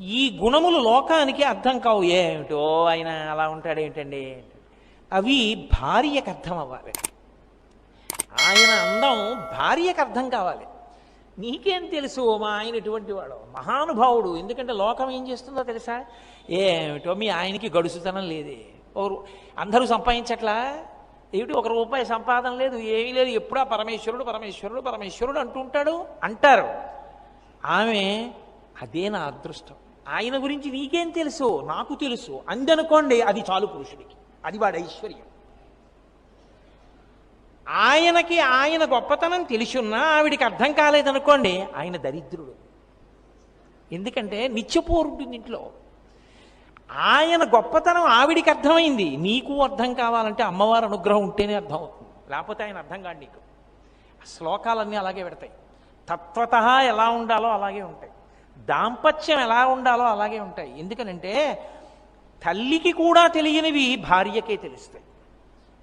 ఈ గుణములు లోకానికి అర్థం కావు. ఏమిటో ఆయన అలా ఉంటాడు ఏంటండి అవి భార్యకు అర్థం అవ్వాలి. ఆయన అందం భార్యకు అర్థం కావాలి. నీకేం తెలుసు మా ఆయన ఎటువంటి వాడు? మహానుభావుడు. ఎందుకంటే లోకం ఏం చేస్తుందో తెలుసా? ఏమిటో మీ ఆయనకి గడుసుతనం లేదే. ఒకరు అందరూ సంపాదించట్లా? ఏమిటి ఒక రూపాయి సంపాదన లేదు ఏమీ లేదు. ఎప్పుడా పరమేశ్వరుడు పరమేశ్వరుడు పరమేశ్వరుడు అంటుంటాడు అంటారు. ఆమె అదే నా అదృష్టం. ఆయన గురించి నీకేం తెలుసు? నాకు తెలుసు. అందనుకోండి అది చాలు పురుషుడికి. అది వాడు ఐశ్వర్యం. ఆయనకి ఆయన గొప్పతనం తెలిసున్నా ఆవిడికి అర్థం కాలేదనుకోండి ఆయన దరిద్రుడు. ఎందుకంటే నిత్యపోరుంటుంది ఇంట్లో ఆయన గొప్పతనం ఆవిడికి అర్థమైంది. నీకు అర్థం కావాలంటే అమ్మవారి అనుగ్రహం ఉంటేనే అర్థం అవుతుంది లేకపోతే ఆయన అర్థం కాదు నీకు. శ్లోకాలన్నీ అలాగే పెడతాయి. తత్వత ఎలా ఉండాలో అలాగే ఉంటాయి. దాంపత్యం ఎలా ఉండాలో అలాగే ఉంటాయి. ఎందుకనంటే తల్లికి కూడా తెలియనివి భార్యకే తెలుస్తాయి.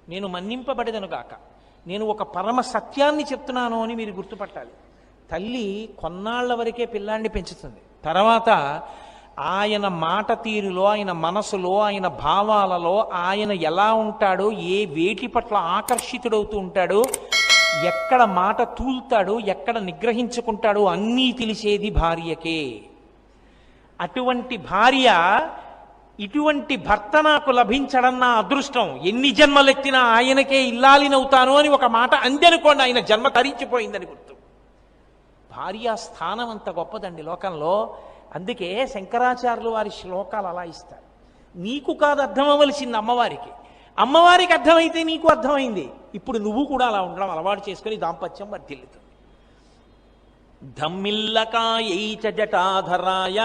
నేను మన్నింపబడేదను గాక. నేను ఒక పరమ సత్యాన్ని చెప్తున్నాను అని మీరు గుర్తుపట్టాలి. తల్లి కొన్నాళ్ళ వరకే పిల్లాన్ని పెంచుతుంది. తర్వాత ఆయన మాట తీరులో ఆయన మనసులో ఆయన భావాలలో ఆయన ఎలా ఉంటాడో ఏ వేటి పట్ల ఆకర్షితుడవుతూ ఉంటాడో ఎక్కడ మాట తూల్తాడో ఎక్కడ నిగ్రహించుకుంటాడో అన్నీ తెలిసేది భార్యకే. అటువంటి భార్య ఇటువంటి భర్త నాకు లభించడం నా అదృష్టం. ఎన్ని జన్మలెత్తినా ఆయనకే ఇల్లాలినవుతాను అని ఒక మాట అందనుకోండి ఆయన జన్మ తరించిపోయిందని గుర్తు. భార్య స్థానం అంత గొప్పదండి లోకంలో. అందుకే శంకరాచార్యులు వారి శ్లోకాలు అలా ఇస్తారు. నీకు కాదు అర్థమవలసింది అమ్మవారికి. అమ్మవారికి అర్థమైతే నీకు అర్థమైంది. ఇప్పుడు నువ్వు కూడా అలా ఉండడం అలవాటు చేసుకుని దాంపత్యం వర్ధిల్లుతుంది. ధమ్మిల్లకాయైచ జటాధరాయ.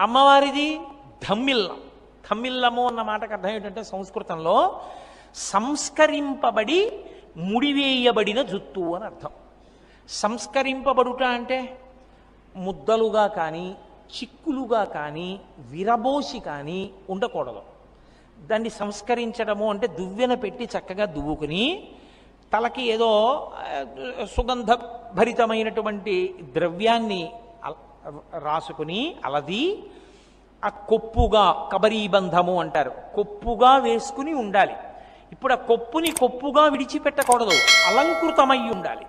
అమ్మవారిది ధమ్మిల్లం. ధమ్మిల్లము అన్న మాటకు అర్థం ఏంటంటే సంస్కృతంలో సంస్కరింపబడి ముడివేయబడిన జుత్తు అని అర్థం. సంస్కరింపబడుట అంటే ముద్దలుగా కానీ చిక్కులుగా కానీ విరబోసి కానీ ఉండకూడదు. దాన్ని సంస్కరించడము అంటే దువ్వెన పెట్టి చక్కగా దువ్వుకుని తలకి ఏదో సుగంధ భరితమైనటువంటి ద్రవ్యాన్ని అల- రాసుకుని అలది ఆ కొప్పుగా కబరీబంధము అంటారు. కొప్పుగా వేసుకుని ఉండాలి. ఇప్పుడు ఆ కొప్పుని కొప్పుగా విడిచిపెట్టకూడదు. అలంకృతమై ఉండాలి.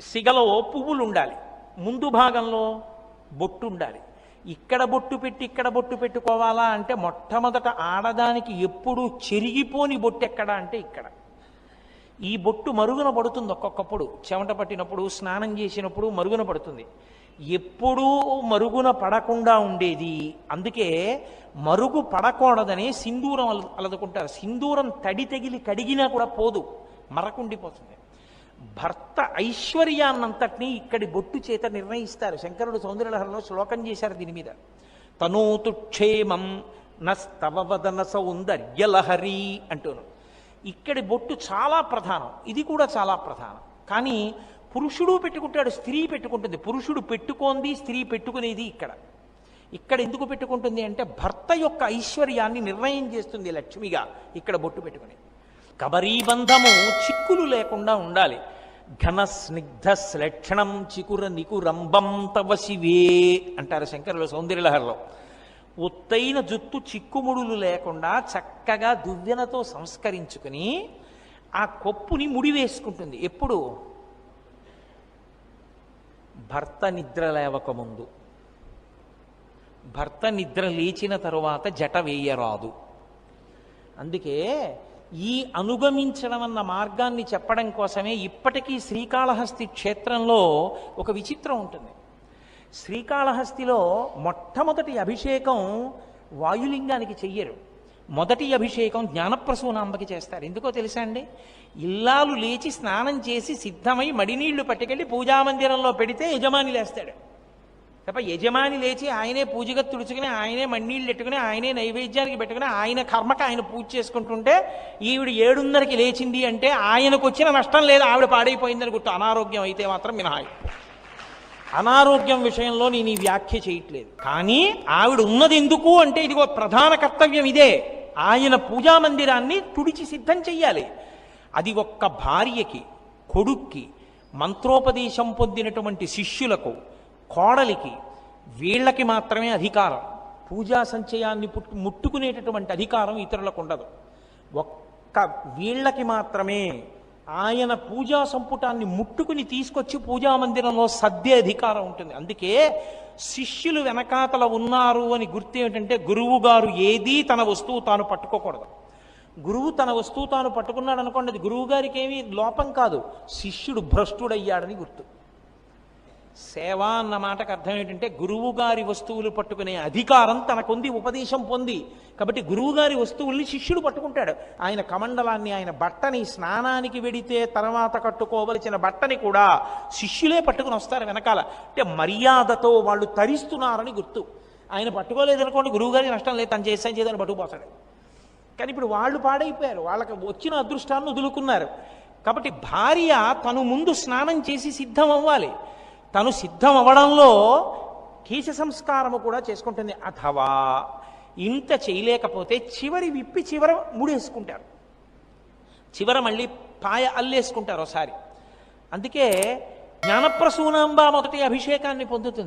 సిగలో పువ్వులు ఉండాలి ముందు భాగంలో బొట్టు ఉండాలి. ఇక్కడ బొట్టు పెట్టి ఇక్కడ బొట్టు పెట్టుకోవాలా అంటే మొట్టమొదట ఆడదానికి ఎప్పుడు చెరిగిపోని బొట్టు ఎక్కడ అంటే ఇక్కడ. ఈ బొట్టు మరుగున పడుతుంది ఒక్కొక్కప్పుడు. చెమట పట్టినప్పుడు స్నానం చేసినప్పుడు మరుగున పడుతుంది. ఎప్పుడూ మరుగున పడకుండా ఉండేది. అందుకే మరుగు పడకూడదని సింధూరం అలదుకుంటారు. సింధూరం తడి తగిలి కడిగినా కూడా పోదు. మరకుండిపోతుంది. భర్త ఐశ్వర్యాన్నంతటినీ ఇక్కడి బొట్టు చేత నిర్ణయిస్తారు. శంకరుడు సౌందర్యలహరిలో శ్లోకం చేశారు దీని మీద. తనూతు క్షేమం నస్తవదన సౌందర్యలహరి అంటూను. ఇక్కడి బొట్టు చాలా ప్రధానం. ఇది కూడా చాలా ప్రధానం. కానీ పురుషుడు పెట్టుకుంటాడు స్త్రీ పెట్టుకుంటుంది. పురుషుడు పెట్టుకోంది స్త్రీ పెట్టుకునేది ఇక్కడ. ఇక్కడ ఎందుకు పెట్టుకుంటుంది అంటే భర్త యొక్క ఐశ్వర్యాన్ని నిర్ణయం చేస్తుంది లక్ష్మిగా ఇక్కడ బొట్టు పెట్టుకుని కబరీబంధము చిక్కులు లేకుండా ఉండాలి. ఘన స్నిగ్ధ శ్లక్షణం చికుర నికురంబం తవ శివే అంటారు శంకరులు సౌందర్యలహరిలో. ఒత్తైన జుత్తు చిక్కుముడులు లేకుండా చక్కగా దువ్వెనతో సంస్కరించుకుని ఆ కొప్పుని ముడి వేసుకుంటుంది ఎప్పుడు? భర్త నిద్ర లేవకముందు. భర్త నిద్ర లేచిన తరువాత జట వేయరాదు. అందుకే ఈ అనుగమించడం అన్న మార్గాన్ని చెప్పడం కోసమే ఇప్పటికీ శ్రీకాళహస్తి క్షేత్రంలో ఒక విచిత్రం ఉంటుంది. శ్రీకాళహస్తిలో మొట్టమొదటి అభిషేకం వాయులింగానికి చెయ్యరు. మొదటి అభిషేకం జ్ఞానప్రసూనాంబకి చేస్తారు. ఎందుకో తెలుసా అండి? ఇల్లాలు లేచి స్నానం చేసి సిద్ధమై మడినీళ్ళు పట్టుకెళ్ళి పూజామందిరంలో పెడితే యజమాని లేస్తాడు. తప్ప యజమాని లేచి ఆయనే పూజగా తుడుచుకుని ఆయనే మన్నీళ్ళు పెట్టుకుని ఆయనే నైవేద్యానికి పెట్టుకుని ఆయన కర్మకి ఆయన పూజ చేసుకుంటుంటే ఈవిడ ఏడున్నరకి లేచింది అంటే ఆయనకు వచ్చిన నష్టం లేదు ఆవిడ పాడైపోయిందని గుర్తు అనారోగ్యం అయితే మాత్రం మినహాయి. అనారోగ్యం విషయంలో నేను ఈ వ్యాఖ్య చేయట్లేదు. కానీ ఆవిడ ఉన్నది ఎందుకు అంటే ఇదిగో ప్రధాన కర్తవ్యం ఇదే. ఆయన పూజా మందిరాన్ని తుడిచి సిద్ధం చెయ్యాలి. అది ఒక్క భార్యకి కొడుక్కి మంత్రోపదేశం పొందినటువంటి శిష్యులకు కోడలికి వీళ్ళకి మాత్రమే అధికారం. పూజా సంచయాన్ని పుట్టు ముట్టుకునేటటువంటి అధికారం ఇతరులకు ఉండదు. ఒక్క వీళ్ళకి మాత్రమే ఆయన పూజా సంపుటాన్ని ముట్టుకుని తీసుకొచ్చి పూజా మందిరంలో సద్దే అధికారం ఉంటుంది. అందుకే శిష్యులు వెనకాతల ఉన్నారు అని గుర్తు ఏమిటంటే గురువు గారు ఏదీ తన వస్తువు తాను పట్టుకోకూడదు. గురువు తన వస్తువు తాను పట్టుకున్నాడు అనుకోండి అది గురువు గారికి ఏమీ లోపం కాదు. శిష్యుడు భ్రష్టుడయ్యాడని గుర్తు. సేవ అన్న మాటకు అర్థం ఏంటంటే గురువు గారి వస్తువులు పట్టుకునే అధికారం తనకుంది ఉపదేశం పొంది. కాబట్టి గురువు గారి వస్తువుల్ని శిష్యుడు పట్టుకుంటాడు. ఆయన కమండలాన్ని ఆయన బట్టని స్నానానికి వెడితే తర్వాత కట్టుకోవలసిన బట్టని కూడా శిష్యులే పట్టుకుని వస్తారు వెనకాల. అంటే మర్యాదతో వాళ్ళు తరిస్తున్నారని గుర్తు. ఆయన పట్టుకోలేదనుకోండి గురువు గారికి నష్టం లేదు తను చేసాను చేదని పట్టుకుపోతాడు. కానీ ఇప్పుడు వాళ్ళు పాడైపోయారు. వాళ్ళకి వచ్చిన అదృష్టాన్ని వదులుకున్నారు. కాబట్టి భార్య తను ముందు స్నానం చేసి సిద్ధం అవ్వాలి. తను సిద్ధం అవ్వడంలో కేశ సంస్కారము కూడా చేసుకుంటుంది. అథవా ఇంత చేయలేకపోతే చివరి విప్పి చివర ముడేసుకుంటారు. చివర మళ్ళీ పాయ అల్లేసుకుంటారు ఒకసారి. అందుకే జ్ఞానప్రసూనాంబ మొదటి అభిషేకాన్ని పొందుతుంది.